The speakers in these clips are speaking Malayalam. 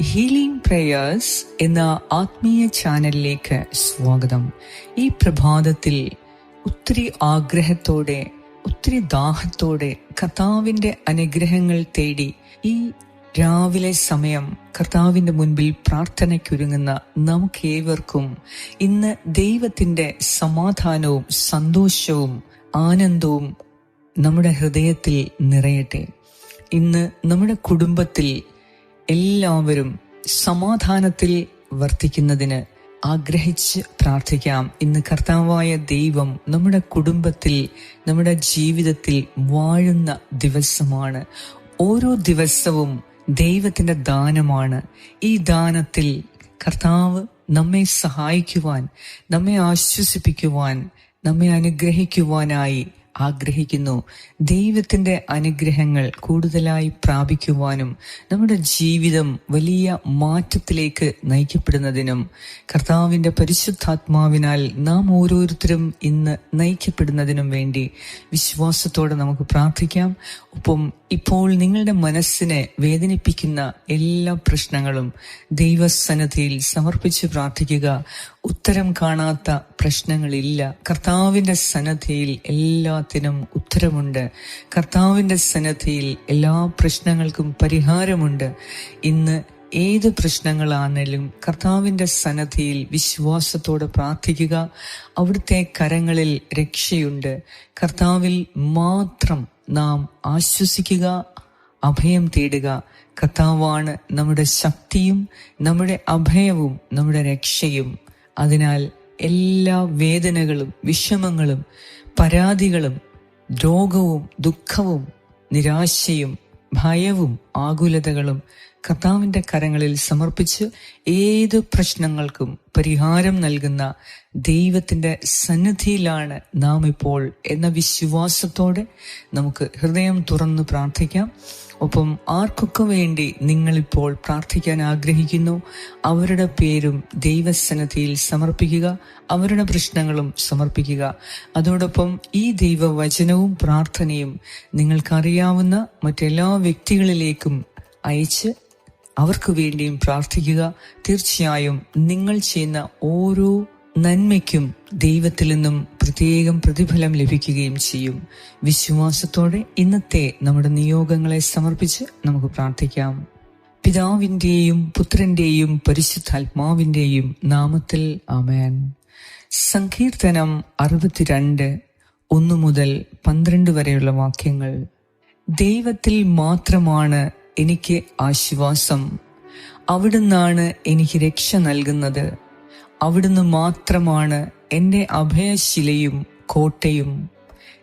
ഹീലിംഗ് പ്രേയേഴ്സ് എന്ന ആത്മീയ ചാനലിലേക്ക് സ്വാഗതം. ഈ പ്രഭാതത്തിൽ ഒത്തിരി ആഗ്രഹത്തോടെ ഒത്തിരി ദാഹത്തോടെ കർത്താവിന്റെ അനുഗ്രഹങ്ങൾ തേടി ഈ രാവിലെ സമയം കർത്താവിന്റെ മുൻപിൽ പ്രാർത്ഥനയ്ക്കൊരുങ്ങുന്ന നമുക്കേവർക്കും ഇന്ന് ദൈവത്തിന്റെ സമാധാനവും സന്തോഷവും ആനന്ദവും നമ്മുടെ ഹൃദയത്തിൽ നിറയട്ടെ. ഇന്ന് നമ്മുടെ കുടുംബത്തിൽ എല്ലാവരും സമാധാനത്തിൽ വർത്തിക്കുന്നതിന് ആഗ്രഹിച്ച് പ്രാർത്ഥിക്കാം. ഇന്ന് കർത്താവായ ദൈവം നമ്മുടെ കുടുംബത്തിൽ നമ്മുടെ ജീവിതത്തിൽ വാഴുന്ന ദിവസമാണ്. ഓരോ ദിവസവും ദൈവത്തിന്റെ ദാനമാണ്. ഈ ദാനത്തിൽ കർത്താവ് നമ്മെ സഹായിക്കുവാൻ നമ്മെ ആശ്വസിപ്പിക്കുവാൻ നമ്മെ അനുഗ്രഹിക്കുവാനായി ആഗ്രഹിക്കുന്നു. ദൈവത്തിന്റെ അനുഗ്രഹങ്ങൾ കൂടുതലായി പ്രാപിക്കുവാനും നമ്മുടെ ജീവിതം വലിയ മാറ്റത്തിലേക്ക് നയിക്കപ്പെടുന്നതിനും കർത്താവിന്റെ പരിശുദ്ധാത്മാവിനാൽ നാം ഓരോരുത്തരും ഇന്ന് നയിക്കപ്പെടുന്നതിനും വേണ്ടി വിശ്വാസത്തോടെ നമുക്ക് പ്രാർത്ഥിക്കാം. ഒപ്പം ഇപ്പോൾ നിങ്ങളുടെ മനസ്സിനെ വേദനിപ്പിക്കുന്ന എല്ലാ പ്രശ്നങ്ങളും ദൈവസന്നദ്ധിയിൽ സമർപ്പിച്ച് പ്രാർത്ഥിക്കുക. ഉത്തരം കാണാത്ത പ്രശ്നങ്ങളില്ല. കർത്താവിന്റെ സന്നദ്ധിയിൽ എല്ലാത്തിനും ഉത്തരമുണ്ട്. കർത്താവിന്റെ സന്നദ്ധിയിൽ എല്ലാ പ്രശ്നങ്ങൾക്കും പരിഹാരമുണ്ട്. ഇന്ന് ഏത് പ്രശ്നങ്ങളാണെങ്കിലും കർത്താവിന്റെ സന്നദ്ധിയിൽ വിശ്വാസത്തോടെ പ്രാർത്ഥിക്കുക. അവിടുത്തെ കരങ്ങളിൽ രക്ഷയുണ്ട്. കർത്താവിൽ മാത്രം നാം ആശ്വസിക്കുക അഭയം തേടുക. കർത്താവാണ് നമ്മുടെ ശക്തിയും നമ്മുടെ അഭയവും നമ്മുടെ രക്ഷയും. അതിനാൽ എല്ലാ വേദനകളും വിഷമങ്ങളും പരാതികളും രോഗവും ദുഃഖവും നിരാശയും ഭയവും ആകുലതകളും കർത്താവിന്റെ കരങ്ങളിൽ സമർപ്പിച്ച് ഏത് പ്രശ്നങ്ങൾക്കും പരിഹാരം നൽകുന്ന ദൈവത്തിന്റെ സന്നിധിയിലാണ് നാം ഇപ്പോൾ എന്ന വിശ്വാസത്തോടെ നമുക്ക് ഹൃദയം തുറന്ന് പ്രാർത്ഥിക്കാം. ഒപ്പം ആർക്കൊക്കെ വേണ്ടി നിങ്ങളിപ്പോൾ പ്രാർത്ഥിക്കാൻ ആഗ്രഹിക്കുന്നു അവരുടെ പേരും ദൈവസന്നദ്ധിയിൽ സമർപ്പിക്കുക അവരുടെ പ്രശ്നങ്ങളും സമർപ്പിക്കുക. അതോടൊപ്പം ഈ ദൈവവചനവും പ്രാർത്ഥനയും നിങ്ങൾക്കറിയാവുന്ന മറ്റെല്ലാ വ്യക്തികളിലേക്കും അയച്ച് അവർക്ക് വേണ്ടിയും പ്രാർത്ഥിക്കുക. തീർച്ചയായും നിങ്ങൾ ചെയ്യുന്ന ഓരോ നന്മയ്ക്കും ദൈവത്തിൽ നിന്നും പ്രത്യേകം പ്രതിഫലം ലഭിക്കുകയും ചെയ്യും. വിശ്വാസത്തോടെ ഇന്നത്തെ നമ്മുടെ നിയോഗങ്ങളെ സമർപ്പിച്ച് നമുക്ക് പ്രാർത്ഥിക്കാം. പിതാവിന്റെയും പുത്രന്റെയും പരിശുദ്ധാത്മാവിന്റെയും നാമത്തിൽ ആമേൻ. സങ്കീർത്തനം അറുപത്തിരണ്ട് ഒന്നു മുതൽ പന്ത്രണ്ട് വരെയുള്ള വാക്യങ്ങൾ. ദൈവത്തിൽ മാത്രമാണ് എനിക്ക് ആശ്വാസം. അവിടുന്നാണ് എനിക്ക് രക്ഷ നൽകുന്നത്. അവിടുന്ന് മാത്രമാണ് എന്റെ അഭയശിലയും കോട്ടയും.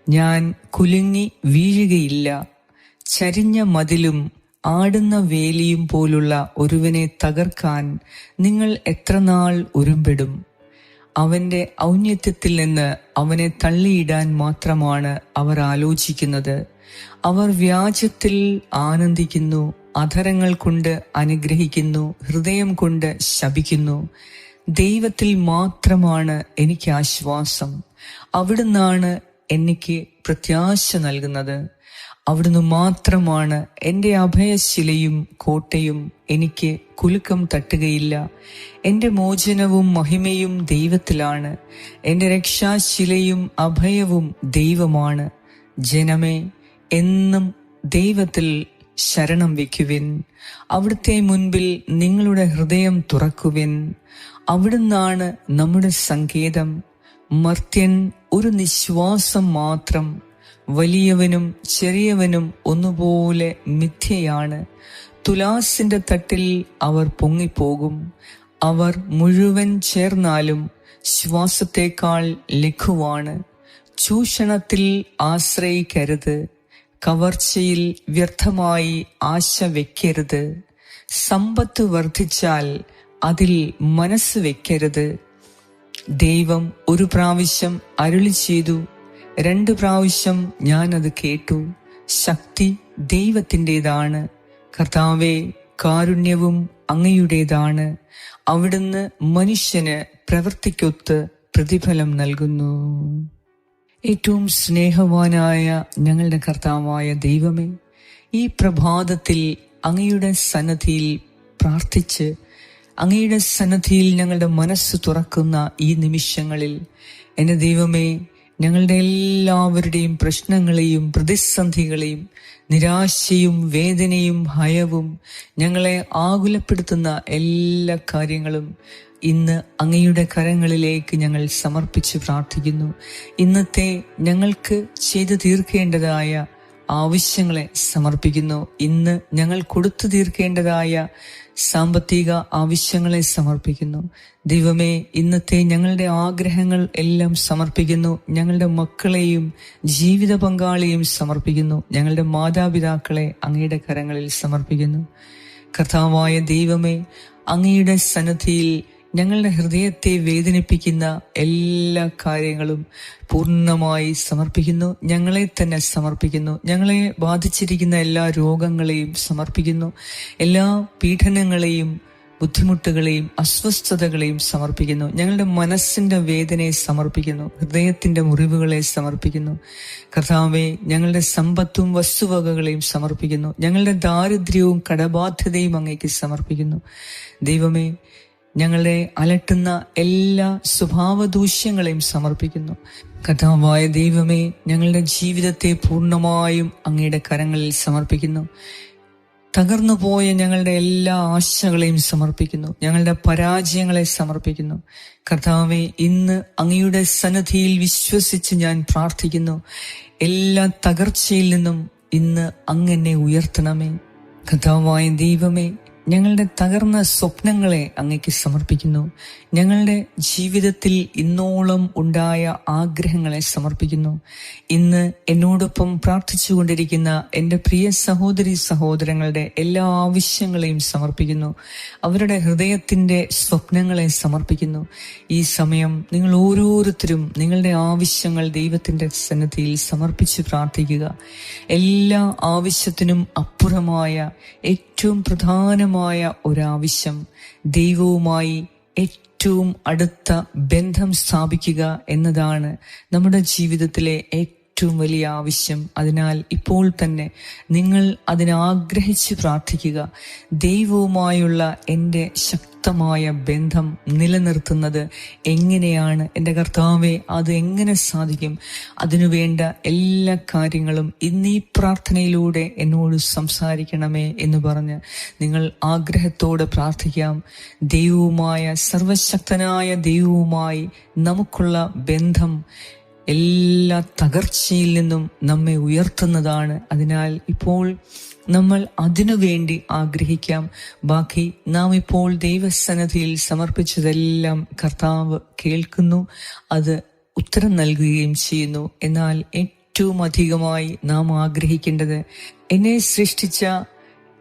ഞാൻ കുലുങ്ങി വീഴുകയില്ല. ചരിഞ്ഞ മതിലും ആടുന്ന വേലിയും പോലുള്ള ഒരുവനെ തകർക്കാൻ നിങ്ങൾ എത്രനാൾ ഉരുമ്പിടും അവന്റെ ഔന്നത്യത്തിൽ നിന്ന് അവനെ തള്ളിയിടാൻ മാത്രമാണ് അവർ ആലോചിക്കുന്നത്. അവർ വ്യാജത്തിൽ ആനന്ദിക്കുന്നു അധരങ്ങൾ കൊണ്ട് അനുഗ്രഹിക്കുന്നു ഹൃദയം കൊണ്ട് ശപിക്കുന്നു. ദൈവത്തിൽ മാത്രമാണ് എനിക്ക് ആശ്വാസം. അവിടുന്നാണ് എനിക്ക് പ്രത്യാശ നൽകുന്നത്. അവിടുന്ന് മാത്രമാണ് എന്റെ അഭയശിലയും കോട്ടയും എനിക്ക് കുലുക്കം തട്ടുകയില്ല. എന്റെ മോചനവും മഹിമയും ദൈവത്തിലാണ്. എന്റെ രക്ഷാശിലയും അഭയവും ദൈവമാണ്. ജനമേ എന്നും ദൈവത്തിൽ ശരണം വയ്ക്കുവിൻ. അവിടുത്തെ മുൻപിൽ നിങ്ങളുടെ ഹൃദയം തുറക്കുവിൻ. അവിടുന്നാണ് നമ്മുടെ സങ്കേതം. മർത്യൻ ഒരു നിശ്വാസം മാത്രം. വലിയവനും ചെറിയവനും ഒന്നുപോലെ മിഥ്യയാണ്. തുലാസിന്റെ തട്ടിൽ അവർ പൊങ്ങിപ്പോകും. അവർ മുഴുവൻ ചേർന്നാലും ശ്വാസത്തേക്കാൾ ലഘുവാണ്. ചൂഷണത്തിൽ ആശ്രയിക്കരുത്. കവർച്ചയിൽ വ്യർത്ഥമായി ആശ വെക്കരുത്. സമ്പത്ത് വർദ്ധിച്ചാൽ അതിൽ മനസ്സ് വെക്കരുത്. ദൈവം ഒരു പ്രാവശ്യം അരുളി ചെയ്തു. രണ്ട് പ്രാവശ്യം ഞാൻ അത് കേട്ടു. ശക്തി ദൈവത്തിന്റെതാണ്. കർത്താവെ കാരുണ്യവും അങ്ങയുടേതാണ്. അവിടുന്ന് മനുഷ്യന് പ്രവൃത്തിക്കൊത്ത് പ്രതിഫലം നൽകുന്നു. ഏറ്റവും സ്നേഹവാനായ ഞങ്ങളുടെ കർത്താവായ ദൈവമേ ഈ പ്രഭാതത്തിൽ അങ്ങയുടെ സന്നദ്ധിയിൽ പ്രാർത്ഥിച്ച് അങ്ങയുടെ സന്നദ്ധിയിൽ ഞങ്ങളുടെ മനസ്സ് തുറക്കുന്ന ഈ നിമിഷങ്ങളിൽ എന്റെ ദൈവമേ ഞങ്ങളുടെ എല്ലാവരുടെയും പ്രശ്നങ്ങളെയും പ്രതിസന്ധികളെയും നിരാശയും വേദനയും ഭയവും ഞങ്ങളെ ആകുലപ്പെടുത്തുന്ന എല്ലാ കാര്യങ്ങളും ഇന്ന് അങ്ങയുടെ കരങ്ങളിലേക്ക് ഞങ്ങൾ സമർപ്പിച്ച് പ്രാർത്ഥിക്കുന്നു. ഇന്നത്തെ ഞങ്ങൾക്ക് ചെയ്തു തീർക്കേണ്ടതായ ആവശ്യങ്ങളെ സമർപ്പിക്കുന്നു. ഇന്ന് ഞങ്ങൾ കൊടുത്തു തീർക്കേണ്ടതായ സാമ്പത്തിക ആവശ്യങ്ങളെ സമർപ്പിക്കുന്നു. ദൈവമേ ഇന്നത്തെ ഞങ്ങളുടെ ആഗ്രഹങ്ങൾ എല്ലാം സമർപ്പിക്കുന്നു. ഞങ്ങളുടെ മക്കളെയും ജീവിത പങ്കാളിയും സമർപ്പിക്കുന്നു. ഞങ്ങളുടെ മാതാപിതാക്കളെ അങ്ങയുടെ കരങ്ങളിൽ സമർപ്പിക്കുന്നു. കഥാവായ ദൈവമേ അങ്ങയുടെ സന്നദ്ധിയിൽ ഞങ്ങളുടെ ഹൃദയത്തെ വേദനിപ്പിക്കുന്ന എല്ലാ കാര്യങ്ങളും പൂർണമായി സമർപ്പിക്കുന്നു. ഞങ്ങളെ തന്നെ സമർപ്പിക്കുന്നു. ഞങ്ങളെ ബാധിച്ചിരിക്കുന്ന എല്ലാ രോഗങ്ങളെയും സമർപ്പിക്കുന്നു. എല്ലാ പീഡനങ്ങളെയും ബുദ്ധിമുട്ടുകളെയും അസ്വസ്ഥതകളെയും സമർപ്പിക്കുന്നു. ഞങ്ങളുടെ മനസ്സിന്റെ വേദനയെ സമർപ്പിക്കുന്നു. ഹൃദയത്തിന്റെ മുറിവുകളെ സമർപ്പിക്കുന്നു. കർത്താവെ ഞങ്ങളുടെ സമ്പത്തും വസ്തുവകകളെയും സമർപ്പിക്കുന്നു. ഞങ്ങളുടെ ദാരിദ്ര്യവും കടബാധ്യതയും അങ്ങേക്ക് സമർപ്പിക്കുന്നു. ദൈവമേ ഞങ്ങളെ അലട്ടുന്ന എല്ലാ സ്വഭാവദൂഷ്യങ്ങളെയും സമർപ്പിക്കുന്നു. കഥാവായ ദൈവമേ ഞങ്ങളുടെ ജീവിതത്തെ പൂർണമായും അങ്ങയുടെ കരങ്ങളിൽ സമർപ്പിക്കുന്നു. തകർന്നു പോയ ഞങ്ങളുടെ എല്ലാ ആശകളെയും സമർപ്പിക്കുന്നു. ഞങ്ങളുടെ പരാജയങ്ങളെ സമർപ്പിക്കുന്നു. കർത്താവെ ഇന്ന് അങ്ങയുടെ സന്നദ്ധിയിൽ വിശ്വസിച്ച് ഞാൻ പ്രാർത്ഥിക്കുന്നു. എല്ലാ തകർച്ചയിൽ നിന്നും ഇന്ന് അങ്ങനെ ഉയർത്തണമേ. കഥാവായ ദൈവമേ ഞങ്ങളുടെ തകർന്ന സ്വപ്നങ്ങളെ അങ്ങയ്ക്ക് സമർപ്പിക്കുന്നു. ഞങ്ങളുടെ ജീവിതത്തിൽ ഇന്നോളം ഉണ്ടായ ആഗ്രഹങ്ങളെ സമർപ്പിക്കുന്നു. ഇന്ന് എന്നോടൊപ്പം പ്രാർത്ഥിച്ചുകൊണ്ടിരിക്കുന്ന എന്റെ പ്രിയ സഹോദരി സഹോദരങ്ങളുടെ എല്ലാ ആവശ്യങ്ങളെയും സമർപ്പിക്കുന്നു. അവരുടെ ഹൃദയത്തിന്റെ സ്വപ്നങ്ങളെ സമർപ്പിക്കുന്നു. ഈ സമയം നിങ്ങൾ ഓരോരുത്തരും നിങ്ങളുടെ ആവശ്യങ്ങൾ ദൈവത്തിന്റെ സന്നദ്ധിയിൽ സമർപ്പിച്ച് പ്രാർത്ഥിക്കുക. എല്ലാ ആവശ്യത്തിനും അപ്പുറമായ ഏറ്റവും പ്രധാനമായ ഒരാവശ്യം ദൈവവുമായി ഏറ്റവും അടുത്ത ബന്ധം സ്ഥാപിക്കുക എന്നതാണ് നമ്മുടെ ജീവിതത്തിലെ ഏറ്റവും വലിയ ആവശ്യം. അതിനാൽ ഇപ്പോൾ തന്നെ നിങ്ങൾ അതിനാഗ്രഹിച്ച് പ്രാർത്ഥിക്കുക. ദൈവവുമായുള്ള എന്റെ ശക്തമായ ബന്ധം നിലനിർത്തുന്നത് എങ്ങനെയാണ്? എന്റെ കർത്താവെ അത് എങ്ങനെ സാധിക്കും? അതിനുവേണ്ട എല്ലാ കാര്യങ്ങളും ഇന്ന് ഈ പ്രാർത്ഥനയിലൂടെ എന്നോട് സംസാരിക്കണമേ എന്ന് പറഞ്ഞ് നിങ്ങൾ ആഗ്രഹത്തോടെ പ്രാർത്ഥിക്കാം. ദൈവവുമായ സർവശക്തനായ ദൈവവുമായി നമുക്കുള്ള ബന്ധം എല്ലാ തകർച്ചയിൽ നിന്നും നമ്മെ ഉയർത്തുന്നതാണ്. അതിനാൽ ഇപ്പോൾ നമ്മൾ അതിനു വേണ്ടി ആഗ്രഹിക്കാം. ബാക്കി നാം ഇപ്പോൾ ദൈവസന്നദ്ധിയിൽ സമർപ്പിച്ചതെല്ലാം കർത്താവ് കേൾക്കുന്നു. അത് ഉത്തരം നൽകുകയും ചെയ്യുന്നു. എന്നാൽ ഏറ്റവും അധികമായി നാം ആഗ്രഹിക്കേണ്ടത് എന്നെ സൃഷ്ടിച്ച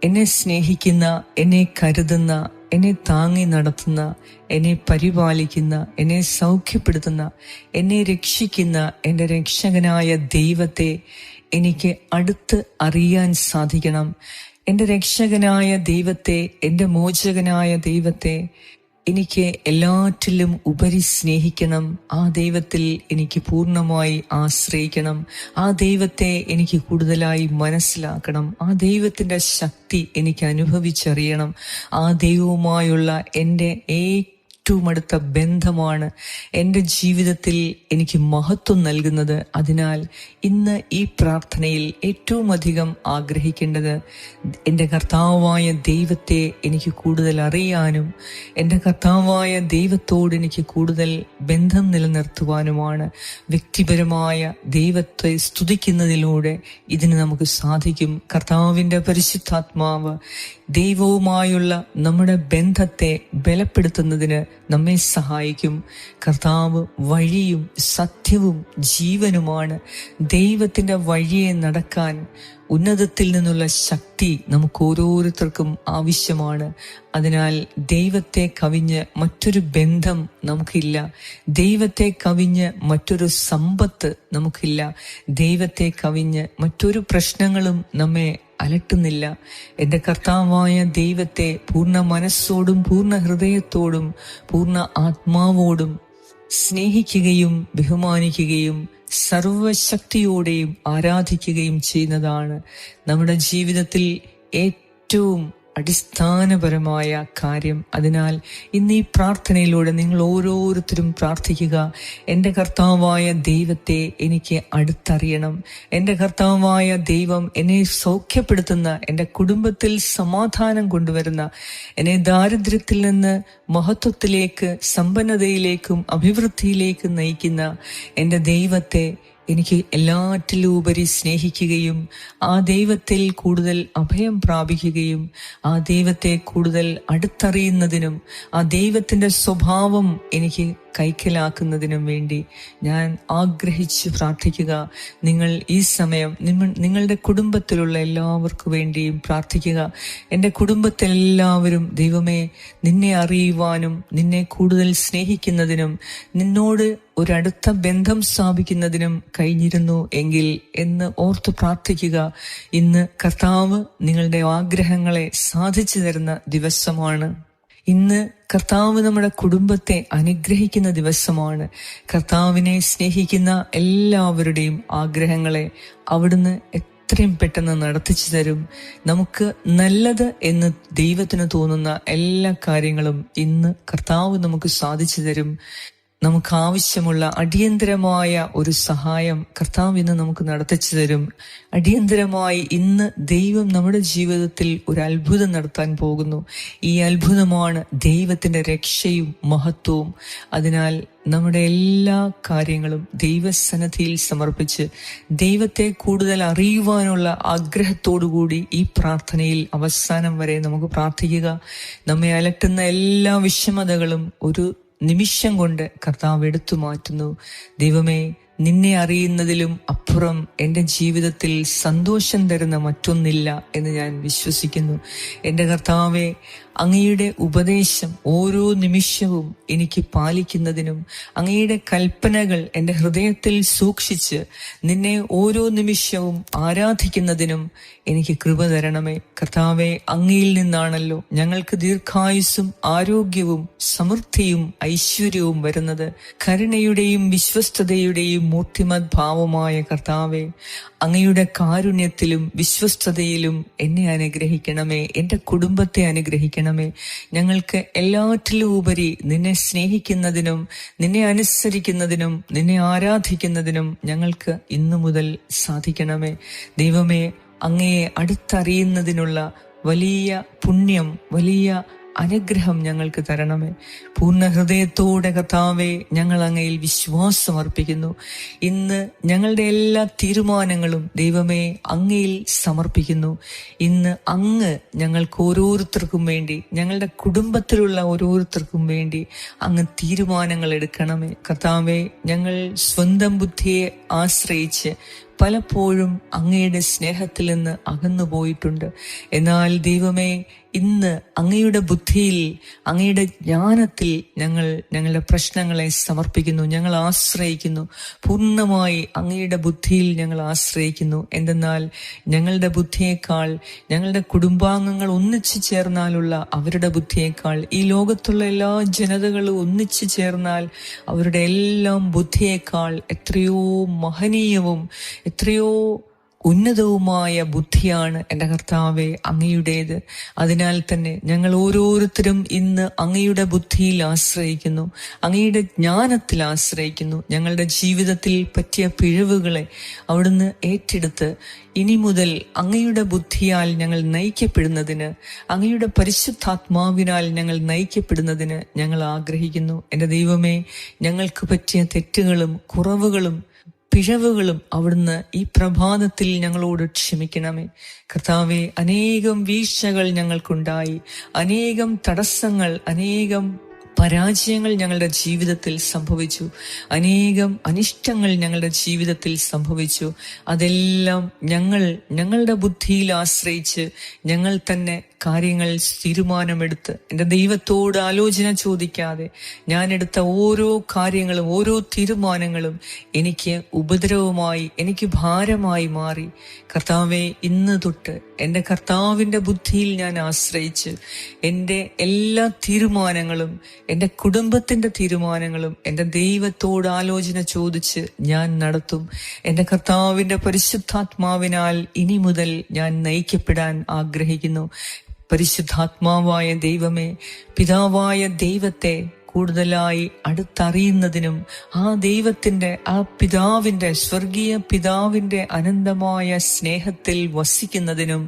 എന്നെ സ്നേഹിക്കുന്ന എന്നെ കരുതുന്ന എന്നെ താങ്ങി നടത്തുന്ന എന്നെ പരിപാലിക്കുന്ന എന്നെ സൗഖ്യപ്പെടുത്തുന്ന എന്നെ രക്ഷിക്കുന്ന എന്റെ രക്ഷകനായ ദൈവത്തെ എനിക്ക് അടുത്ത് അറിയാൻ സാധിക്കണം. എന്റെ രക്ഷകനായ ദൈവത്തെ എന്റെ മോചകനായ ദൈവത്തെ എനിക്ക് എല്ലാറ്റിലും ഉപരി സ്നേഹിക്കണം. ആ ദൈവത്തിൽ എനിക്ക് പൂർണമായി ആശ്രയിക്കണം. ആ ദൈവത്തെ എനിക്ക് കൂടുതലായി മനസ്സിലാക്കണം. ആ ദൈവത്തിന്റെ ശക്തി എനിക്ക് അനുഭവിച്ചറിയണം. ആ ദൈവവുമായുള്ള എന്റെ ഏറ്റവും അടുത്ത ബന്ധമാണ് എന്റെ ജീവിതത്തിൽ എനിക്ക് മഹത്വം നൽകുന്നത്. അതിനാൽ ഇന്ന് ഈ പ്രാർത്ഥനയിൽ ഏറ്റവും അധികം ആഗ്രഹിക്കേണ്ടത് എന്റെ കർത്താവായ ദൈവത്തെ എനിക്ക് കൂടുതൽ അറിയാനും എന്റെ കർത്താവായ ദൈവത്തോട് എനിക്ക് കൂടുതൽ ബന്ധം നിലനിർത്തുവാനുമാണ് വ്യക്തിപരമായ ദൈവത്തെ സ്തുതിക്കുന്നതിലൂടെ ഇതിന് നമുക്ക് സാധിക്കും. കർത്താവിന്റെ പരിശുദ്ധാത്മാവ് ദൈവവുമായുള്ള നമ്മുടെ ബന്ധത്തെ ബലപ്പെടുത്തുന്നതിന് നമ്മെ സഹായിക്കും. കർത്താവ് വഴിയും സത്യവും ജീവനുമാണ്. ദൈവത്തിന്റെ വഴിയെ നടക്കാൻ ഉന്നതത്തിൽ നിന്നുള്ള ശക്തി നമുക്ക് ഓരോരുത്തർക്കും ആവശ്യമാണ്. അതിനാൽ ദൈവത്തെ കവിഞ്ഞ് മറ്റൊരു ബന്ധം നമുക്കില്ല. ദൈവത്തെ കവിഞ്ഞ് മറ്റൊരു സമ്പത്ത് നമുക്കില്ല. ദൈവത്തെ കവിഞ്ഞ് മറ്റൊരു പ്രശ്നങ്ങളും നമ്മെ അലട്ടുന്നില്ല. എന്റെ കർത്താവായ ദൈവത്തെ പൂർണ മനസ്സോടും പൂർണ ഹൃദയത്തോടും പൂർണ ആത്മാവോടും സ്നേഹിക്കുകയും ബഹുമാനിക്കുകയും സർവശക്തിയോടെയും ആരാധിക്കുകയും ചെയ്യുന്നതാണ് നമ്മുടെ ജീവിതത്തിൽ ഏറ്റവും അടിസ്ഥാനപരമായ കാര്യം. അതിനാൽ ഇന്ന് ഈ പ്രാർത്ഥനയിലൂടെ നിങ്ങൾ ഓരോരുത്തരും പ്രാർത്ഥിക്കുക. എന്റെ കർത്താവായ ദൈവത്തെ എനിക്ക് അടുത്തറിയണം. എന്റെ കർത്താവായ ദൈവം എന്നെ സൗഖ്യപ്പെടുത്തുന്ന എന്റെ കുടുംബത്തിൽ സമാധാനം കൊണ്ടുവരുന്ന എന്നെ ദാരിദ്ര്യത്തിൽ നിന്ന് മഹത്വത്തിലേക്ക് സമ്പന്നതയിലേക്കും അഭിവൃദ്ധിയിലേക്കും നയിക്കുന്ന എന്റെ ദൈവത്തെ എനിക്ക് എല്ലാറ്റിലും ഉപരി സ്നേഹിക്കുകയും ആ ദൈവത്തിൽ കൂടുതൽ അഭയം പ്രാപിക്കുകയും ആ ദൈവത്തെ കൂടുതൽ അടുത്തറിയുന്നതിനും ആ ദൈവത്തിന്റെ സ്വഭാവം എനിക്ക് കൈക്കലാക്കുന്നതിനും വേണ്ടി ഞാൻ ആഗ്രഹിച്ച് പ്രാർത്ഥിക്കുക. നിങ്ങൾ ഈ സമയം നിങ്ങ- നിങ്ങളുടെ കുടുംബത്തിലുള്ള എല്ലാവർക്കു വേണ്ടിയും പ്രാർത്ഥിക്കുക. എന്റെ കുടുംബത്തിലെല്ലാവരും ദൈവമേ നിന്നെ അറിയുവാനും നിന്നെ കൂടുതൽ സ്നേഹിക്കുന്നതിനും നിന്നോട് ഒരടുത്ത ബന്ധം സ്ഥാപിക്കുന്നതിനും കഴിഞ്ഞിരുന്നു എങ്കിൽ എന്ന് ഓർത്ത് പ്രാർത്ഥിക്കുക. ഇന്ന് കർത്താവ് നിങ്ങളുടെ ആഗ്രഹങ്ങളെ സാധിച്ചു തരുന്ന ദിവസമാണ്. ഇന്ന് കർത്താവ് നമ്മുടെ കുടുംബത്തെ അനുഗ്രഹിക്കുന്ന ദിവസമാണ്. കർത്താവിനെ സ്നേഹിക്കുന്ന എല്ലാവരുടെയും ആഗ്രഹങ്ങളെ അവിടുന്ന് എത്രയും പെട്ടെന്ന് നടത്തിച്ചു തരും. നമുക്ക് നല്ലത് എന്ന് ദൈവത്തിന് തോന്നുന്ന എല്ലാ കാര്യങ്ങളും ഇന്ന് കർത്താവ് നമുക്ക് സാധിച്ചു തരും. നമുക്ക് ആവശ്യമുള്ള അടിയന്തരമായ ഒരു സഹായം കർത്താവ് ഇന്ന് നമുക്ക് നടത്തിച്ചു തരും. അടിയന്തരമായി ഇന്ന് ദൈവം നമ്മുടെ ജീവിതത്തിൽ ഒരു അത്ഭുതം നടത്താൻ പോകുന്നു. ഈ അത്ഭുതമാണ് ദൈവത്തിന്റെ രക്ഷയും മഹത്വവും. അതിനാൽ നമ്മുടെ എല്ലാ കാര്യങ്ങളും ദൈവസന്നദ്ധിയിൽ സമർപ്പിച്ച് ദൈവത്തെ കൂടുതൽ അറിയുവാനുള്ള ആഗ്രഹത്തോടുകൂടി ഈ പ്രാർത്ഥനയിൽ അവസാനം വരെ നമുക്ക് പ്രാർത്ഥിക്കുക. നമ്മെ അലട്ടുന്ന എല്ലാ വിഷമതകളും ഒരു നിമിഷം കൊണ്ട് കർത്താവ് എടുത്തു മാറ്റുന്നു. ദൈവമേ നിന്നെ അറിയുന്നതിലും അപ്പുറം എന്റെ ജീവിതത്തിൽ സന്തോഷം തരുന്ന മറ്റൊന്നില്ല എന്ന് ഞാൻ വിശ്വസിക്കുന്നു. എന്റെ കർത്താവെ അങ്ങയുടെ ഉപദേശം ഓരോ നിമിഷവും എനിക്ക് പാലിക്കുന്നതിനും അങ്ങയുടെ കൽപ്പനകൾ എന്റെ ഹൃദയത്തിൽ സൂക്ഷിച്ച് നിന്നെ ഓരോ നിമിഷവും ആരാധിക്കുന്നതിനും എനിക്ക് കൃപ തരണമേ. കർത്താവെ അങ്ങയിൽ നിന്നാണല്ലോ ഞങ്ങൾക്ക് ദീർഘായുസ്സും ആരോഗ്യവും സമൃദ്ധിയും ഐശ്വര്യവും വരുന്നത്. കരുണയുടെയും വിശ്വസ്തതയുടെയും മൂർത്തിമത് ഭാവമായ കർത്താവെ അങ്ങയുടെ കാരുണ്യത്തിലും വിശ്വസ്തതയിലും എന്നെ അനുഗ്രഹിക്കണമേ. എന്റെ കുടുംബത്തെ അനുഗ്രഹിക്കണമേ ഞങ്ങൾക്ക് എല്ലാറ്റിലും ഉപരി നിന്നെ സ്നേഹിക്കുന്നതിനും നിന്നെ അനുസരിക്കുന്നതിനും നിന്നെ ആരാധിക്കുന്നതിനും ഞങ്ങൾക്ക് ഇന്നു മുതൽ സാധിക്കണമേ. ദൈവമേ അങ്ങയെ അടുത്തറിയുന്നതിനുള്ള വലിയ പുണ്യം വലിയ അനുഗ്രഹം ഞങ്ങൾക്ക് തരണമേ. പൂർണ ഹൃദയത്തോടെ കർത്താവെ ഞങ്ങൾ അങ്ങയിൽ വിശ്വാസം അർപ്പിക്കുന്നു ഇന്ന് ഞങ്ങളുടെ എല്ലാ തീരുമാനങ്ങളും ദൈവമേ അങ്ങയിൽ സമർപ്പിക്കുന്നു. ഇന്ന് അങ്ങ് ഞങ്ങൾക്ക് ഓരോരുത്തർക്കും വേണ്ടി ഞങ്ങളുടെ കുടുംബത്തിലുള്ള ഓരോരുത്തർക്കും വേണ്ടി അങ്ങ് തീരുമാനങ്ങൾ എടുക്കണമേ. കർത്താവെ ഞങ്ങൾ സ്വന്തം ബുദ്ധിയെ ആശ്രയിച്ച് പലപ്പോഴും അങ്ങയുടെ സ്നേഹത്തിൽ നിന്ന് അകന്നു പോയിട്ടുണ്ട് എന്നാൽ ദൈവമേ ഇന്ന് അങ്ങയുടെ ബുദ്ധിയിൽ അങ്ങയുടെ ജ്ഞാനത്തിൽ ഞങ്ങൾ ഞങ്ങളുടെ പ്രശ്നങ്ങളെ സമർപ്പിക്കുന്നു ഞങ്ങൾ ആശ്രയിക്കുന്നു. പൂർണമായി അങ്ങയുടെ ബുദ്ധിയിൽ ഞങ്ങൾ ആശ്രയിക്കുന്നു. എന്തെന്നാൽ ഞങ്ങളുടെ ബുദ്ധിയേക്കാൾ ഞങ്ങളുടെ കുടുംബാംഗങ്ങൾ ഒന്നിച്ചു ചേർന്നാലുള്ള അവരുടെ ബുദ്ധിയേക്കാൾ ഈ ലോകത്തുള്ള എല്ലാ ജനതകളും ഒന്നിച്ചു ചേർന്നാൽ അവരുടെ എല്ലാം ബുദ്ധിയേക്കാൾ എത്രയോ മഹനീയവും എത്രയോ ഉന്നതവുമായ ബുദ്ധിയാണ് എന്റെ കർത്താവെ അങ്ങയുടേത്. അതിനാൽ തന്നെ ഞങ്ങൾ ഓരോരുത്തരും ഇന്ന് അങ്ങയുടെ ബുദ്ധിയിൽ ആശ്രയിക്കുന്നു അങ്ങയുടെ ജ്ഞാനത്തിൽ ആശ്രയിക്കുന്നു. ഞങ്ങളുടെ ജീവിതത്തിൽ പറ്റിയ പിഴവുകളെ അവിടുന്ന് ഏറ്റെടുത്ത് ഇനി മുതൽ അങ്ങയുടെ ബുദ്ധിയാൽ ഞങ്ങൾ നയിക്കപ്പെടുന്നതിന് അങ്ങയുടെ പരിശുദ്ധാത്മാവിനാൽ ഞങ്ങൾ നയിക്കപ്പെടുന്നതിന് ഞങ്ങൾ ആഗ്രഹിക്കുന്നു. എന്റെ ദൈവമേ ഞങ്ങൾക്ക് പറ്റിയ തെറ്റുകളും കുറവുകളും പിഴവുകളും അവിടുന്ന് ഈ പ്രഭാതത്തിൽ ഞങ്ങളോട് ക്ഷമിക്കണമേ. കർത്താവെ അനേകം വീഴ്ചകൾ ഞങ്ങൾക്കുണ്ടായി. അനേകം തടസ്സങ്ങൾ അനേകം പരാജയങ്ങൾ ഞങ്ങളുടെ ജീവിതത്തിൽ സംഭവിച്ചു. അനേകം അനിഷ്ടങ്ങൾ ഞങ്ങളുടെ ജീവിതത്തിൽ സംഭവിച്ചു. അതെല്ലാം ഞങ്ങൾ ഞങ്ങളുടെ ബുദ്ധിയിൽ ആശ്രയിച്ച് ഞങ്ങൾ തന്നെ കാര്യങ്ങൾ തീരുമാനമെടുത്ത് എന്റെ ദൈവത്തോട് ആലോചന ചോദിക്കാതെ ഞാൻ എടുത്ത ഓരോ കാര്യങ്ങളും ഓരോ തീരുമാനങ്ങളും എനിക്ക് ഉപദ്രവമായി എനിക്ക് ഭാരമായി മാറി. കർത്താവെ ഇന്ന് തൊട്ട് എന്റെ കർത്താവിന്റെ ബുദ്ധിയിൽ ഞാൻ ആശ്രയിച്ച് എന്റെ എല്ലാ തീരുമാനങ്ങളും എന്റെ കുടുംബത്തിന്റെ തീരുമാനങ്ങളും എന്റെ ദൈവത്തോട് ആലോചന ചോദിച്ച് ഞാൻ നടത്തും. എന്റെ കർത്താവിന്റെ പരിശുദ്ധാത്മാവിനാൽ ഇനി മുതൽ ഞാൻ നയിക്കപ്പെടാൻ ആഗ്രഹിക്കുന്നു. പരിശുദ്ധാത്മാവായ ദൈവമേ പിതാവായ ദൈവത്തെ കൂടുതലായി അടുത്തറിയുന്നതിനും ആ ദൈവത്തിന്റെ ആ പിതാവിന്റെ സ്വർഗീയ പിതാവിന്റെ അനന്തമായ സ്നേഹത്തിൽ വസിക്കുന്നതിനും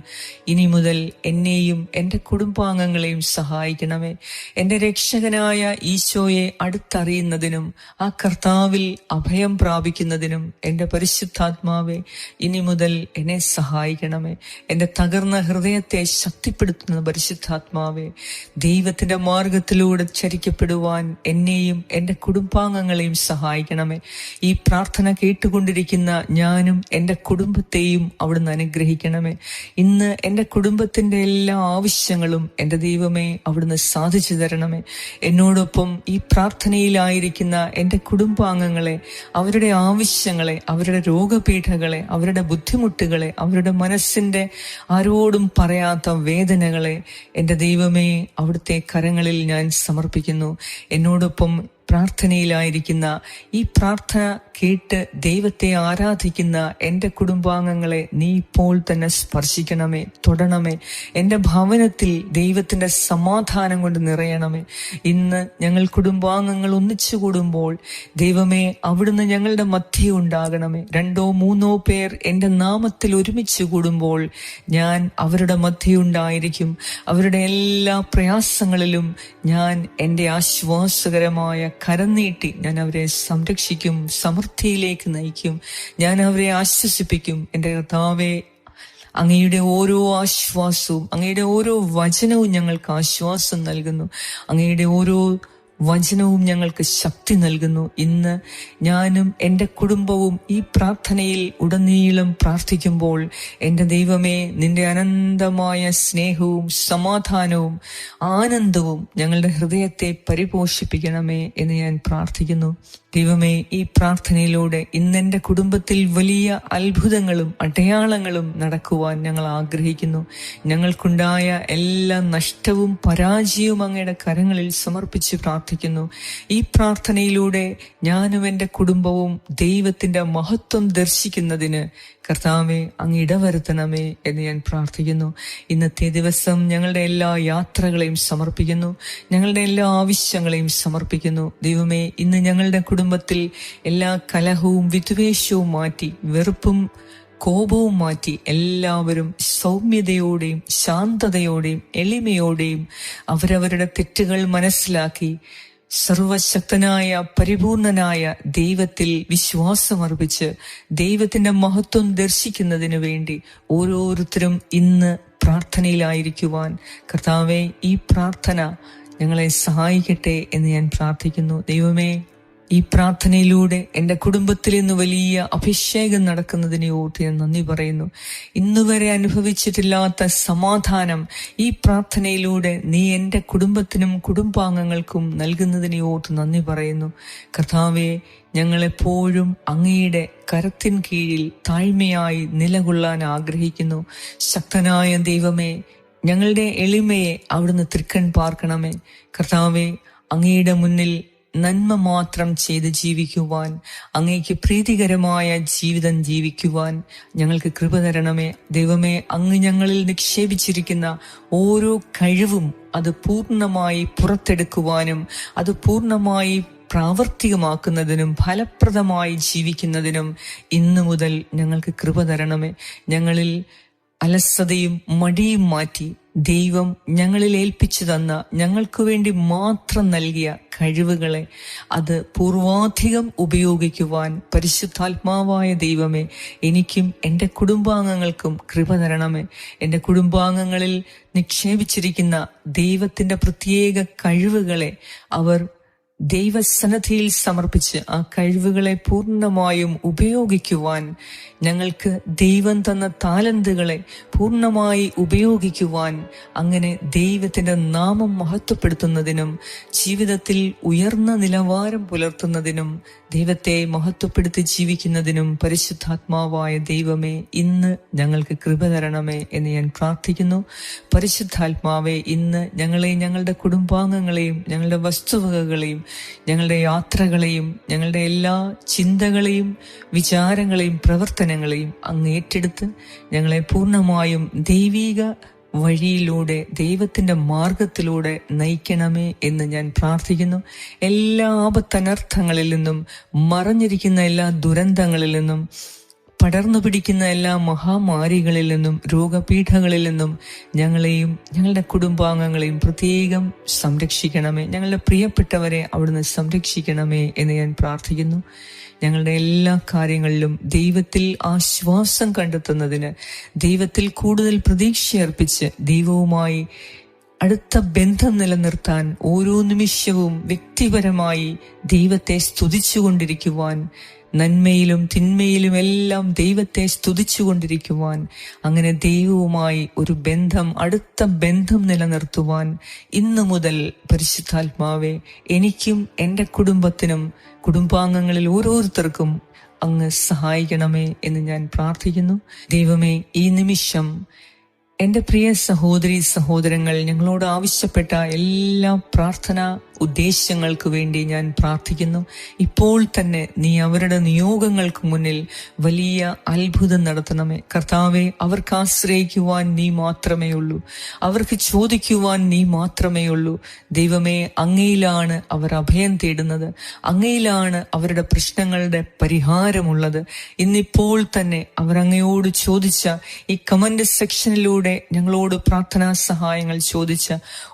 ഇനി മുതൽ എന്നെയും എന്റെ കുടുംബാംഗങ്ങളെയും സഹായിക്കണമേ. എന്റെ രക്ഷകനായ ഈശോയെ അടുത്തറിയുന്നതിനും ആ കർത്താവിൽ അഭയം പ്രാപിക്കുന്നതിനും എന്റെ പരിശുദ്ധാത്മാവെ ഇനി മുതൽ എന്നെ സഹായിക്കണമേ. എന്റെ തകർന്ന ഹൃദയത്തെ ശക്തിപ്പെടുത്തുന്ന പരിശുദ്ധാത്മാവെ ദൈവത്തിന്റെ മാർഗത്തിലൂടെ ചരിക്കപ്പെടുവാൻ എന്നെയും എന്റെ കുടുംബാംഗങ്ങളെയും സഹായിക്കണമേ. ഈ പ്രാർത്ഥന കേട്ടുകൊണ്ടിരിക്കുന്ന ഞാനും എന്റെ കുടുംബത്തെയും അവിടുന്ന് അനുഗ്രഹിക്കണമേ. ഇന്ന് എന്റെ കുടുംബത്തിന്റെ എല്ലാ ആവശ്യങ്ങളും എന്റെ ദൈവമേ അവിടുന്ന് സാധിച്ചു തരണമേ. എന്നോടൊപ്പം ഈ പ്രാർത്ഥനയിലായിരിക്കുന്ന എന്റെ കുടുംബാംഗങ്ങളെ അവരുടെ ആവശ്യങ്ങളെ അവരുടെ രോഗപീഠകളെ അവരുടെ ബുദ്ധിമുട്ടുകളെ അവരുടെ മനസ്സിന്റെ ആരോടും പറയാത്ത വേദനകളെ എന്റെ ദൈവമേ അവിടുത്തെ കരങ്ങളിൽ ഞാൻ സമർപ്പിക്കുന്നു. എന്നോടൊപ്പം പ്രാർത്ഥനയിലായിരിക്കുന്ന ഈ പ്രാർത്ഥന കേട്ട് ദൈവത്തെ ആരാധിക്കുന്ന എന്റെ കുടുംബാംഗങ്ങളെ നീ ഇപ്പോൾ തന്നെ സ്പർശിക്കണമേ തൊടണമേ. എന്റെ ഭവനത്തിൽ ദൈവത്തിന്റെ സമാധാനം കൊണ്ട് നിറയണമേ. ഇന്ന് ഞങ്ങൾ കുടുംബാംഗങ്ങൾ ഒന്നിച്ചു കൂടുമ്പോൾ ദൈവമേ അവിടുന്ന് ഞങ്ങളുടെ മധ്യ ഉണ്ടാകണമേ. രണ്ടോ മൂന്നോ പേർ എന്റെ നാമത്തിൽ ഒരുമിച്ച് കൂടുമ്പോൾ ഞാൻ അവരുടെ മധ്യയുണ്ടായിരിക്കും അവരുടെ എല്ലാ പ്രയാസങ്ങളിലും ഞാൻ എന്റെ ആശ്വാസകരമായ കരം നീട്ടി ഞാൻ അവരെ സംരക്ഷിക്കും സമൃദ്ധിയിലേക്ക് നയിക്കും. ഞാൻ അവരെ ആശ്വസിപ്പിക്കും. എന്റെ കർത്താവെ അങ്ങയുടെ ഓരോ ആശ്വാസവും അങ്ങയുടെ ഓരോ വചനവും ഞങ്ങൾക്ക് ആശ്വാസം നൽകുന്നു. അങ്ങയുടെ ഓരോ വചനവും ഞങ്ങൾക്ക് ശക്തി നൽകുന്നു. ഇന്ന് ഞാനും എന്റെ കുടുംബവും ഈ പ്രാർത്ഥനയിൽ ഉടനീളം പ്രാർത്ഥിക്കുമ്പോൾ എന്റെ ദൈവമേ നിന്റെ അനന്തമായ സ്നേഹവും സമാധാനവും ആനന്ദവും ഞങ്ങളുടെ ഹൃദയത്തെ പരിപോഷിപ്പിക്കണമേ എന്ന് ഞാൻ പ്രാർത്ഥിക്കുന്നു. ദൈവമേ ഈ പ്രാർത്ഥനയിലൂടെ ഇന്ന് എന്റെ കുടുംബത്തിൽ വലിയ അത്ഭുതങ്ങളും അടയാളങ്ങളും നടക്കുവാൻ ഞങ്ങൾ ആഗ്രഹിക്കുന്നു. ഞങ്ങൾക്കുണ്ടായ എല്ലാ നഷ്ടവും പരാജയവും അങ്ങയുടെ കരങ്ങളിൽ സമർപ്പിച്ച് പ്രാർത്ഥിക്കുന്നു. ഈ പ്രാർത്ഥനയിലൂടെ ഞാനും എന്റെ കുടുംബവും ദൈവത്തിന്റെ മഹത്വം ദർശിക്കുന്നതിന് കർത്താവെ അങ്ങ് ഇടവരുത്തണമേ എന്ന് ഞാൻ പ്രാർത്ഥിക്കുന്നു. ഇന്നത്തെ ദിവസം ഞങ്ങളുടെ എല്ലാ യാത്രകളെയും സമർപ്പിക്കുന്നു. ഞങ്ങളുടെ എല്ലാ ആവശ്യങ്ങളെയും സമർപ്പിക്കുന്നു. ദൈവമേ ഇന്ന് ഞങ്ങളുടെ കുടുംബത്തിൽ എല്ലാ കലഹവും വിദ്വേഷവും മാറ്റി വെറുപ്പും കോപവും മാറ്റി എല്ലാവരും സൗമ്യതയോടെയും ശാന്തതയോടെയും എളിമയോടെയും അവരവരുടെ തെറ്റുകൾ മനസ്സിലാക്കി സർവശക്തനായ പരിപൂർണനായ ദൈവത്തിൽ വിശ്വാസമർപ്പിച്ച് ദൈവത്തിന്റെ മഹത്വം ദർശിക്കുന്നതിനു വേണ്ടി ഓരോരുത്തരും ഇന്ന് പ്രാർത്ഥനയിലായിരിക്കുവാൻ. കർത്താവെ ഈ പ്രാർത്ഥന ഞങ്ങളെ സഹായിക്കട്ടെ എന്ന് ഞാൻ പ്രാർത്ഥിക്കുന്നു. ദൈവമേ ഈ പ്രാർത്ഥനയിലൂടെ എന്റെ കുടുംബത്തിൽ ഇന്ന് വലിയ അഭിഷേകം നടക്കുന്നതിനെ ഓർത്ത് ഞാൻ നന്ദി പറയുന്നു. ഇന്നുവരെ അനുഭവിച്ചിട്ടില്ലാത്ത സമാധാനം ഈ പ്രാർത്ഥനയിലൂടെ നീ എന്റെ കുടുംബത്തിനും കുടുംബാംഗങ്ങൾക്കും നൽകുന്നതിനെ ഓർത്ത് നന്ദി പറയുന്നു. കർത്താവെ ഞങ്ങളെപ്പോഴും അങ്ങയുടെ കരത്തിൻ കീഴിൽ താഴ്മയായി നിലകൊള്ളാൻ ആഗ്രഹിക്കുന്നു. ശക്തനായ ദൈവമേ ഞങ്ങളുടെ എളിമയെ അവിടുന്ന് തൃക്കൺ പാർക്കണമേ. കർത്താവെ അങ്ങയുടെ മുന്നിൽ നന്മ മാത്രം ചെയ്ത് ജീവിക്കുവാൻ അങ്ങേക്ക് പ്രീതികരമായ ജീവിതം ജീവിക്കുവാൻ ഞങ്ങൾക്ക് കൃപ തരണമേ. ദൈവമേ അങ്ങ് ഞങ്ങളിൽ നിക്ഷേപിച്ചിരിക്കുന്ന ഓരോ കഴിവും അത് പൂർണമായി പുറത്തെടുക്കുവാനും അത് പൂർണമായി പ്രാവർത്തികമാക്കുന്നതിനും ഫലപ്രദമായി ജീവിക്കുന്നതിനും ഇന്നു മുതൽ ഞങ്ങൾക്ക് കൃപ തരണമേ. ഞങ്ങളിൽ അലസതയും മടിയും മാറ്റി ദൈവം ഞങ്ങളിൽ ഏൽപ്പിച്ചു തന്ന ഞങ്ങൾക്ക് വേണ്ടി മാത്രം നൽകിയ കഴിവുകളെ അത് പൂർവാധികം ഉപയോഗിക്കുവാൻ പരിശുദ്ധാത്മാവായ ദൈവമേ എനിക്കും എന്റെ കുടുംബാംഗങ്ങൾക്കും കൃപ തരണമേ. എന്റെ കുടുംബാംഗങ്ങളിൽ നിക്ഷേപിച്ചിരിക്കുന്ന ദൈവത്തിന്റെ പ്രത്യേക കഴിവുകളെ അവർ ദൈവസന്നദ്ധിയിൽ സമർപ്പിച്ച് ആ കഴിവുകളെ പൂർണമായും ഉപയോഗിക്കുവാൻ ഞങ്ങൾക്ക് ദൈവം തന്ന താലന്തുകളെ പൂർണമായി ഉപയോഗിക്കുവാൻ അങ്ങനെ ദൈവത്തിന്റെ നാമം മഹത്വപ്പെടുത്തുന്നതിനും ജീവിതത്തിൽ ഉയർന്ന നിലവാരം പുലർത്തുന്നതിനും ദൈവത്തെ മഹത്വപ്പെടുത്തി ജീവിക്കുന്നതിനും പരിശുദ്ധാത്മാവായ ദൈവമേ ഇന്ന് ഞങ്ങൾക്ക് കൃപ തരണമേ എന്ന് ഞാൻ പ്രാർത്ഥിക്കുന്നു. പരിശുദ്ധാത്മാവെ ഇന്ന് ഞങ്ങളെയും ഞങ്ങളുടെ കുടുംബാംഗങ്ങളെയും ഞങ്ങളുടെ വസ്തുവകകളെയും ഞങ്ങളുടെ യാത്രകളെയും ഞങ്ങളുടെ എല്ലാ ചിന്തകളെയും വിചാരങ്ങളെയും പ്രവർത്തനങ്ങളെയും അങ്ങ് ഏറ്റെടുത്ത് ഞങ്ങളെ പൂർണമായും ദൈവീക വഴിയിലൂടെ ദൈവത്തിന്റെ മാർഗത്തിലൂടെ നയിക്കണമേ എന്ന് ഞാൻ പ്രാർത്ഥിക്കുന്നു. എല്ലാ ആപത്തനർത്ഥങ്ങളിൽ നിന്നും മറഞ്ഞിരിക്കുന്ന എല്ലാ ദുരന്തങ്ങളിൽ നിന്നും പടർന്നു പിടിക്കുന്ന എല്ലാ മഹാമാരികളിൽ നിന്നും രോഗപീഠങ്ങളിൽ നിന്നും ഞങ്ങളെയും ഞങ്ങളുടെ കുടുംബാംഗങ്ങളെയും പ്രത്യേകം സംരക്ഷിക്കണമേ. ഞങ്ങളുടെ പ്രിയപ്പെട്ടവരെ അവിടുന്ന് സംരക്ഷിക്കണമേ എന്ന് ഞാൻ പ്രാർത്ഥിക്കുന്നു. ഞങ്ങളുടെ എല്ലാ കാര്യങ്ങളിലും ദൈവത്തിൽ ആശ്വാസം കണ്ടെത്തുന്നതിന് ദൈവത്തിൽ കൂടുതൽ പ്രതീക്ഷയർപ്പിച്ച് ദൈവവുമായി അടുത്ത ബന്ധം നിലനിർത്താൻ ഓരോ നിമിഷവും വ്യക്തിപരമായി ദൈവത്തെ സ്തുതിച്ചുകൊണ്ടിരിക്കുവാൻ നന്മയിലും തിന്മയിലും എല്ലാം ദൈവത്തെ സ്തുതിച്ചുകൊണ്ടിരിക്കുവാൻ അങ്ങനെ ദൈവവുമായി ഒരു ബന്ധം അടുത്ത ബന്ധം നിലനിർത്തുവാൻ ഇന്നു മുതൽ പരിശുദ്ധാത്മാവെ എനിക്കും എന്റെ കുടുംബത്തിനും കുടുംബാംഗങ്ങളിൽ ഓരോരുത്തർക്കും അങ്ങ് സഹായിക്കണമേ എന്ന് ഞാൻ പ്രാർത്ഥിക്കുന്നു. ദൈവമേ ഈ നിമിഷം എന്റെ പ്രിയ സഹോദരി സഹോദരങ്ങൾ ഞങ്ങളോട് ആവശ്യപ്പെട്ട എല്ലാ പ്രാർത്ഥന ഉദ്ദേശങ്ങൾക്ക് വേണ്ടി ഞാൻ പ്രാർത്ഥിക്കുന്നു. ഇപ്പോൾ തന്നെ നീ അവരുടെ നിയോഗങ്ങൾക്ക് മുന്നിൽ വലിയ അത്ഭുതം നടത്തണമേ. കർത്താവെ അവർക്ക് ആശ്രയിക്കുവാൻ നീ മാത്രമേ ഉള്ളൂ. അവർക്ക് ചോദിക്കുവാൻ നീ മാത്രമേ ഉള്ളൂ. ദൈവമേ അങ്ങയിലാണ് അവർ അഭയം തേടുന്നത്. അങ്ങയിലാണ് അവരുടെ പ്രശ്നങ്ങളുടെ പരിഹാരമുള്ളത്. ഇന്നിപ്പോൾ തന്നെ അവർ അങ്ങയോട് ചോദിച്ച ഈ കമന്റ് സെക്ഷനിലൂടെ ഞങ്ങളോട് പ്രാർത്ഥനാ സഹായങ്ങൾ ചോദിച്ച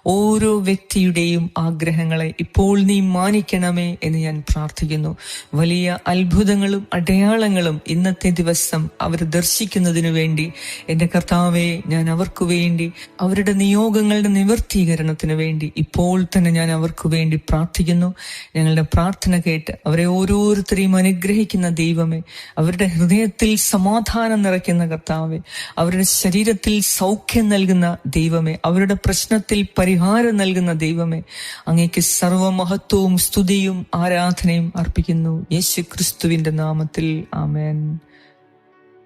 ഓരോ വ്യക്തിയുടെയും ആഗ്രഹങ്ങളെ ഇപ്പോൾ നീ മാനിക്കണമേ എന്ന് ഞാൻ പ്രാർത്ഥിക്കുന്നു. വലിയ അത്ഭുതങ്ങളും അടയാളങ്ങളും ഇന്നത്തെ ദിവസം അവർ ദർശിക്കുന്നതിനു വേണ്ടി എന്റെ കർത്താവെ ഞാൻ അവർക്ക് വേണ്ടി അവരുടെ നിയോഗങ്ങളുടെ നിവർത്തീകരണത്തിന് വേണ്ടി ഇപ്പോൾ തന്നെ ഞാൻ അവർക്ക് വേണ്ടി പ്രാർത്ഥിക്കുന്നു. ഞങ്ങളുടെ പ്രാർത്ഥന കേട്ട് അവരെ ഓരോരുത്തരെയും അനുഗ്രഹിക്കുന്ന ദൈവമേ അവരുടെ ഹൃദയത്തിൽ സമാധാനം നിറയ്ക്കുന്ന കർത്താവെ അവരുടെ ശരീരത്തിൽ സൗഖ്യം നൽകുന്ന ദൈവമേ അവരുടെ പ്രശ്നത്തിൽ പരിഹാരം നൽകുന്ന ദൈവമേ അങ്ങേക്ക് സർവമഹത്വവും സ്തുതിയും ആരാധനയും അർപ്പിക്കുന്നു. യേശു ക്രിസ്തുവിന്റെ നാമത്തിൽ ആമേൻ.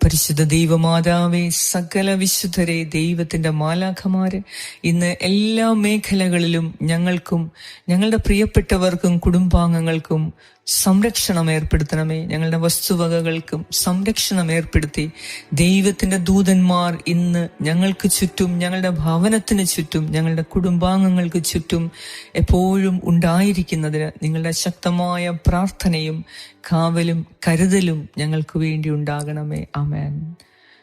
പരിശുദ്ധ ദൈവമാതാവേ സകല വിശുദ്ധരെ ദൈവത്തിന്റെ മാലാഖമാര് ഇന്ന് എല്ലാ മേഖലകളിലും ഞങ്ങൾക്കും ഞങ്ങളുടെ പ്രിയപ്പെട്ടവർക്കും കുടുംബാംഗങ്ങൾക്കും സംരക്ഷണം ഏർപ്പെടുത്തണമേ. ഞങ്ങളുടെ വസ്തുവകകൾക്കും സംരക്ഷണം ഏർപ്പെടുത്തി. ദൈവത്തിന്റെ ദൂതന്മാർ ഇന്ന് ഞങ്ങൾക്ക് ചുറ്റും ഞങ്ങളുടെ ഭവനത്തിന് ചുറ്റും ഞങ്ങളുടെ കുടുംബാംഗങ്ങൾക്ക് ചുറ്റും എപ്പോഴും ഉണ്ടായിരിക്കുന്നതിന് നിങ്ങളുടെ ശക്തമായ പ്രാർത്ഥനയും കാവലും കരുതലും ഞങ്ങൾക്ക് വേണ്ടി ഉണ്ടാകണമേ. അമേൻ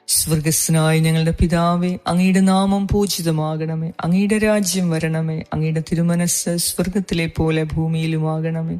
സ്വർഗസ്നായ ഞങ്ങളുടെ പിതാവേ അങ്ങയുടെ നാമം പൂജിതമാകണമേ. അങ്ങയുടെ രാജ്യം വരണമേ. അങ്ങയുടെ തിരുമനസ് സ്വർഗത്തിലെ പോലെ ഭൂമിയിലുമാകണമേ.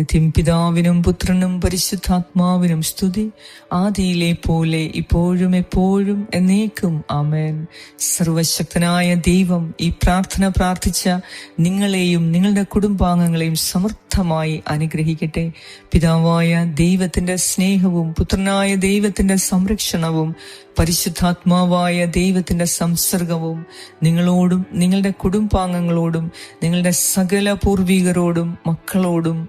നിത്യം പിതാവിനും പുത്രനും പരിശുദ്ധാത്മാവിനും സ്തുതി. ആദിയിലെ പോലെ ഇപ്പോഴും എപ്പോഴും എന്നേക്കും ആമേൻ. സർവശക്തനായ ദൈവം ഈ പ്രാർത്ഥന പ്രാർത്ഥിച്ച നിങ്ങളെയും നിങ്ങളുടെ കുടുംബാംഗങ്ങളെയും സമർത്ഥമായി അനുഗ്രഹിക്കട്ടെ. പിതാവായ ദൈവത്തിന്റെ സ്നേഹവും പുത്രനായ ദൈവത്തിന്റെ സംരക്ഷണവും പരിശുദ്ധാത്മാവായ ദൈവത്തിന്റെ സംസർഗവും നിങ്ങളോടും നിങ്ങളുടെ കുടുംബാംഗങ്ങളോടും നിങ്ങളുടെ സകല പൂർവികരോടും മക്കളോടും